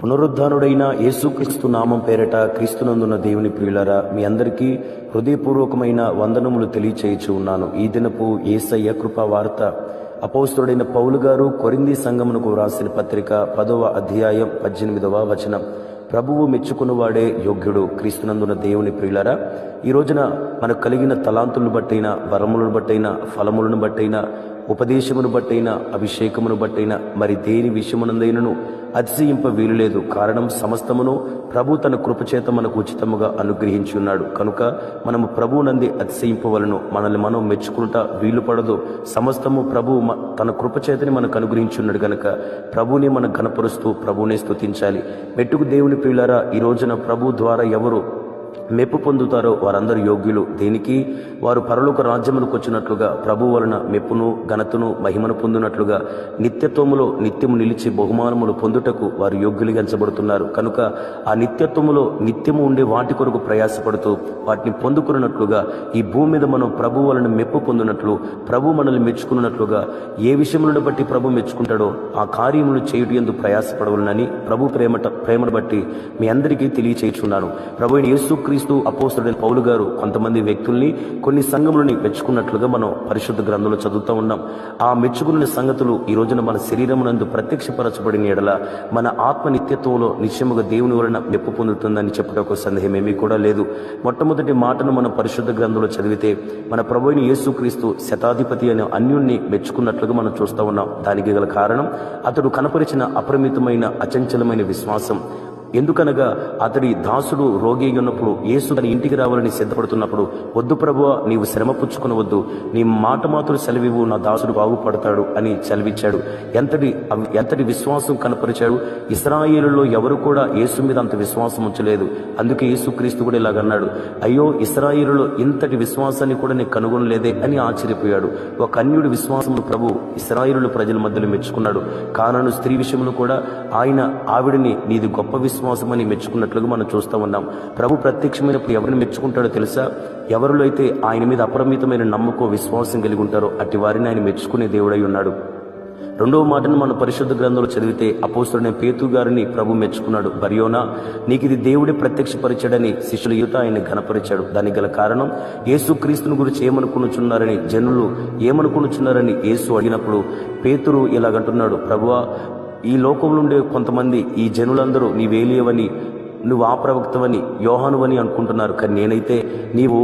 పునరుద్ధానుడైన యేసుక్రీస్తు నామం పేరట క్రీస్తునందున్న దేవుని ప్రియులరా మీ అందరికీ హృదయపూర్వకమైన వందనములు తెలియచేయచ్చు ఉన్నాను. ఈ దినపు ఏసయ్య కృపా వార్త. అపౌస్తుడైన పౌలు గారు కొరింది సంగమునకు వ్రాసిన పత్రిక పదవ అధ్యాయం పద్దెనిమిదవ వచనం. ప్రభువు మెచ్చుకున్నవాడే యోగ్యుడు క్రీస్తునందున దేవుని ప్రియులరా ఈ రోజున మనకు కలిగిన తలాంతులను బట్టైనా వరములను బట్టైనా ఫలములను బట్టైనా ఉపదేశమును బట్టైనా అభిషేకమును బట్టైనా మరి దేని విషయమునందైనను అతిశయింప వీలులేదు. కారణం సమస్తమును ప్రభు తన కృపచేత మనకు ఉచితముగా అనుగ్రహించి ఉన్నాడు కనుక మనము ప్రభు నంది అతిశయింపవలను. మనల్ని మనం మెచ్చుకుంటా వీలు పడదు. సమస్తము ప్రభు మ- తన కృపచేతని మనకు అనుగ్రహించి ఉన్నాడు గనక ప్రభుని మనం గణపరుస్తూ ప్రభునే స్తుతించాలి. మెట్టుకు దేవుని పిల్లరా ఈ రోజున ప్రభు ద్వారా ఎవరు మెప్పు పొందుతారో వారందరూ యోగ్యులు. దేనికి వారు పరలోక రాజ్యములకు వచ్చినట్లుగా ప్రభు వలన మెప్పును ఘనతను మహిమను పొందినట్లుగా నిత్యత్వములో నిత్యము నిలిచి బహుమానములు పొందుటకు వారు యోగ్యులుగా ఎంచబడుతున్నారు. కనుక ఆ నిత్యత్వములో నిత్యము ఉండే వాటి కొరకు ప్రయాసపడుతూ వాటిని పొందుకున్నట్లుగా ఈ భూమి మీద మనం ప్రభు వలన మెప్పు పొందినట్లు ప్రభు మనల్ని మెచ్చుకున్నట్లుగా ఏ విషయములను బట్టి ప్రభు మెచ్చుకుంటాడో ఆ కార్యములు చేయుట ఎందుకు ప్రయాసపడవలనని ప్రభు ప్రేమట ప్రేమను బట్టి మీ అందరికీ తెలియచేయుచున్నాను. ప్రభు యేసు యేసుక్రీస్తు అపోస్తుడైన పౌలు గారు కొంతమంది వ్యక్తుల్ని కొన్ని సంఘములని మెచ్చుకున్నట్లుగా మనం పరిశుద్ధ గ్రంథంలో చదువుతూ ఉన్నాం. ఆ మెచ్చుకున్న సంగతులు ఈ రోజున మన శరీరమునందు ప్రత్యక్షపరచబడిన ఎడల మన ఆత్మ నిత్యత్వంలో నిశ్చయముగా దేవుని వలన మెప్పు పొందుతుందని చెప్పడానికి సందేహం ఏమీ కూడా లేదు. మొట్టమొదటి మాటను మనం పరిశుద్ధ గ్రంథంలో చదివితే మన ప్రభుని యేసుక్రీస్తు శతాధిపతి అనే అన్యుణ్ణి మెచ్చుకున్నట్లుగా మనం చూస్తూ ఉన్నాం. దానికి గల కారణం అతడు కనపరిచిన అపరిమితమైన అచంచలమైన విశ్వాసం. ఎందుకనగా అతడి దాసుడు రోగి ఉన్నప్పుడు యేసు తన ఇంటికి రావాలని సిద్ధపడుతున్నప్పుడు వద్దు ప్రభువ నీవు శ్రమ పుచ్చుకునవద్దు. నీ మాట మాత్రం సెలవివు నా దాసుడు బాగుపడతాడు అని సెలవిచ్చాడు. ఎంతటి ఎంతటి విశ్వాసం కనపరిచాడు? ఇస్రాయేలులో ఎవరు కూడా యేసు మీద అంత విశ్వాసం ఉంచలేదు. అందుకే యేసుక్రీస్తు కూడా ఇలాగన్నాడు. అయ్యో ఇస్రాయేలులో ఇంతటి విశ్వాసాన్ని కూడా నేను కనుగొనలేదే అని ఆశ్చర్యపోయాడు. ఒక అన్యుడి విశ్వాసము ప్రభు ఇస్రాయేలు ప్రజల మధ్యలో మెచ్చుకున్నాడు. కానను స్త్రీ విషయంలో కూడా ఆయన ఆవిడని నీది గొప్ప విశ్వాసమని మెచ్చుకున్నట్లుగా మనం చూస్తూ ఉన్నాం. ప్రభు ప్రత్యక్షమైనప్పుడు ఎవరిని మెచ్చుకుంటాడో తెలుసా? ఎవరిలో అయితే ఆయన మీద అపరిమితమైన నమ్మకం విశ్వాసం కలిగి ఉంటారో అట్టి వారిని ఆయన మెచ్చుకునే దేవుడై ఉన్నాడు. రెండవ మాటను మన పరిశుద్ధ గ్రంథంలో చదివితే అపోస్తుడైన పేతు గారిని ప్రభు మెచ్చుకున్నాడు. బరియోనా నీకు ఇది దేవుడే ప్రత్యక్షపరిచాడని శిష్యుల యుత ఆయన ఘనపరిచాడు. దానికి గల కారణం యేసు క్రీస్తుని గురించి ఏమనుకునుచున్నారని జనులు ఏమనుకునుచున్నారని యేసు అడిగినప్పుడు పేతురు ఇలాగంటున్నాడు. ప్రభువా ఈ లోకంలో ఉండే కొంతమంది ఈ జనులందరూ నీవేలియవని నువ్వు ఆ ప్రవక్తవని యోహానువని అనుకుంటున్నారు. కానీ నేనైతే నీవు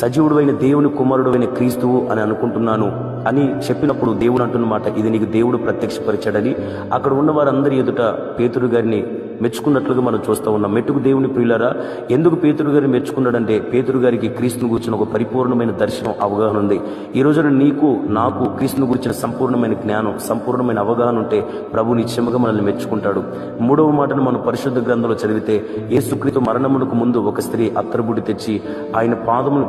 సజీవుడైన దేవుని కుమారుడైన క్రీస్తువు అని అనుకుంటున్నాను అని చెప్పినప్పుడు దేవుడు అంటున్నమాట ఇది నీకు దేవుడు ప్రత్యక్షపరిచాడని. అక్కడ ఉన్న వారందరి ఎదుట పేతురు గారిని మెచ్చుకున్నట్లుగా మనం చూస్తూ ఉన్నాం. మెట్టుకు దేవుని ప్రియులరా ఎందుకు పేతురు గారిని మెచ్చుకున్నాడంటే పేతురు గారికి క్రీస్తుని గురించిన ఒక పరిపూర్ణమైన దర్శనం అవగాహన ఉంది. ఈ రోజున నీకు నాకు క్రీస్తుని గురించిన సంపూర్ణమైన జ్ఞానం సంపూర్ణమైన అవగాహన ఉంటే ప్రభు నిశ్చయముగా మనల్ని మెచ్చుకుంటాడు. మూడవ మాటను మనం పరిశుద్ధ గ్రంథంలో చదివితే యేసుక్రీస్తు మరణమునకు ముందు ఒక స్త్రీ అత్తరబుడి తెచ్చి ఆయన పాదమును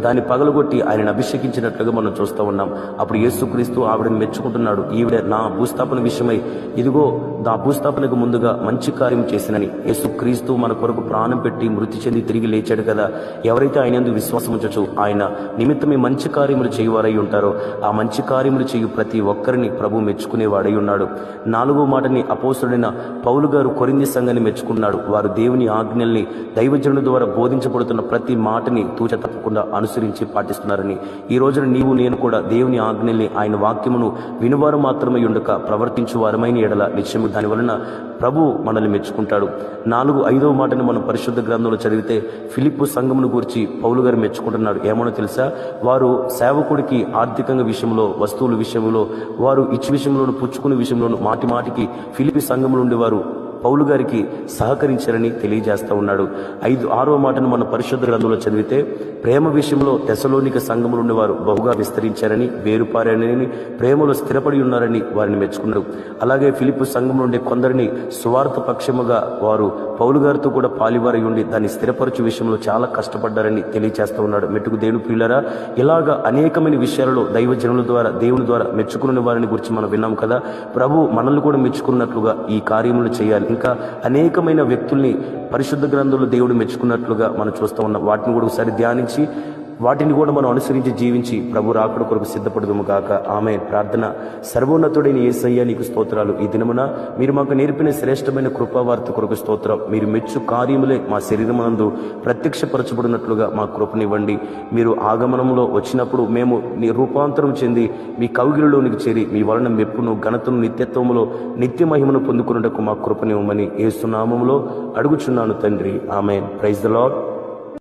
దాన్ని పగలగొట్టి ఆయనను అభిషేకించినట్లుగా మనం చూస్తూ ఉన్నాం. అప్పుడు యేసుక్రీస్తు ఆవిడని మెచ్చుకుంటున్నాడు. ఈవిడ నా భూస్థాపన విషయమై ఇదిగో నా భూస్థాపనకు ముందుగా మంచి కార్యం చేసినని. యేసుక్రీస్తు మన కొరకు ప్రాణం పెట్టి మృతి చెంది తిరిగి లేచాడు కదా. ఎవరైతే ఆయన యందు విశ్వాసం ఉంచచ్చు ఆయన నిమిత్తమే మంచి కార్యములు చేయవారై ఉంటారో ఆ మంచి కార్యములు చేయు ప్రతి ఒక్కరిని ప్రభు మెచ్చుకునేవాడై ఉన్నాడు. నాలుగో మాటని అపోసుడైన పౌలు గారు కొరింది సంఘాన్ని మెచ్చుకున్నాడు. వారు దేవుని ఆజ్ఞల్ని దైవజనుల ద్వారా బోధించబడుతున్న ప్రతి మాటని తూచ తప్పకుండా అనుసరించి పాటిస్తున్నారని. ఈ రోజున నీవు నేను కూడా దేవుని ఆజ్ఞల్ని ఆయన వాక్యమును వినువారు మాత్రమే ఉండక ప్రవర్తించు వారమైన ఎడల నిత్యము. దాని వలన ప్రభు మనల్ని మెచ్చుకుంటాడు. నాలుగు ఐదవ మాటని మనం పరిశుద్ధ గ్రంథంలో చదివితే ఫిలిప్పు సంఘమును గురించి పౌలు గారు మెచ్చుకుంటున్నాడు. ఏమనో తెలుసా? వారు సేవకుడికి ఆర్థికంగా విషయంలో వస్తువుల విషయంలో వారు ఇచ్చి విషయంలోను పుచ్చుకునే విషయంలోను మాటి మాటికి ఫిలిపి సంఘములు ఉండేవారు పౌలు గారికి సహకరించారని తెలియజేస్తూ ఉన్నాడు. ఐదు ఆరో మాటను మన పరిశుద్ధ గ్రంథంలో చదివితే ప్రేమ విషయంలో తెసలోనిక సంఘములు ఉండేవారు బహుగా విస్తరించారని వేరుపారని ప్రేమలో స్థిరపడి ఉన్నారని వారిని మెచ్చుకున్నారు. అలాగే ఫిలిప్ సంఘం నుండి కొందరిని స్వార్థ పక్షముగా వారు పౌలు గారితో కూడా పాలివారై ఉండి దాన్ని స్థిరపరచు విషయంలో చాలా కష్టపడ్డారని తెలియజేస్తూ ఉన్నాడు. మెట్టుకు దేవుని పిల్లరా ఇలాగ అనేకమైన విషయాలలో దైవజనుల ద్వారా దేవుని ద్వారా మెచ్చుకున్న వారిని గురించి మనం విన్నాం కదా. ప్రభు మనల్ని కూడా మెచ్చుకున్నట్లుగా ఈ కార్యములు చేయాలి. ఇంకా అనేకమైన వ్యక్తుల్ని పరిశుద్ధ గ్రంథంలో దేవుడు మెచ్చుకున్నట్లుగా మనం చూస్తూ ఉన్నాం. వాటిని కూడా ఒకసారి ధ్యానించి వాటిని కూడా మనం అనుసరించి జీవించి ప్రభు రాకడ కొరకు సిద్ధపడదుము కాక ఆమె ప్రార్థన సర్వోన్నతుడైన ఏసయ్య నీకు స్తోత్రాలు. ఈ దినమున మీరు మాకు నేర్పిన శ్రేష్టమైన కృపావార్త కొరకు స్తోత్రం. మీరు మెచ్చు కార్యములే మా శరీరమునందు ప్రత్యక్షపరచబడినట్లుగా మా కృపనివ్వండి. మీరు ఆగమనంలో వచ్చినప్పుడు మేము నీ రూపాంతరం చెంది మీ కౌగిలిలోనికి చేరి మీ వలన మెప్పును ఘనతను నిత్యత్వములో నిత్య మహిమను పొందుకున్నటకు మా కృపనివ్వమని ఏసునామంలో అడుగుచున్నాను తండ్రి. ఆమె ప్రైజ్ ద లాడ్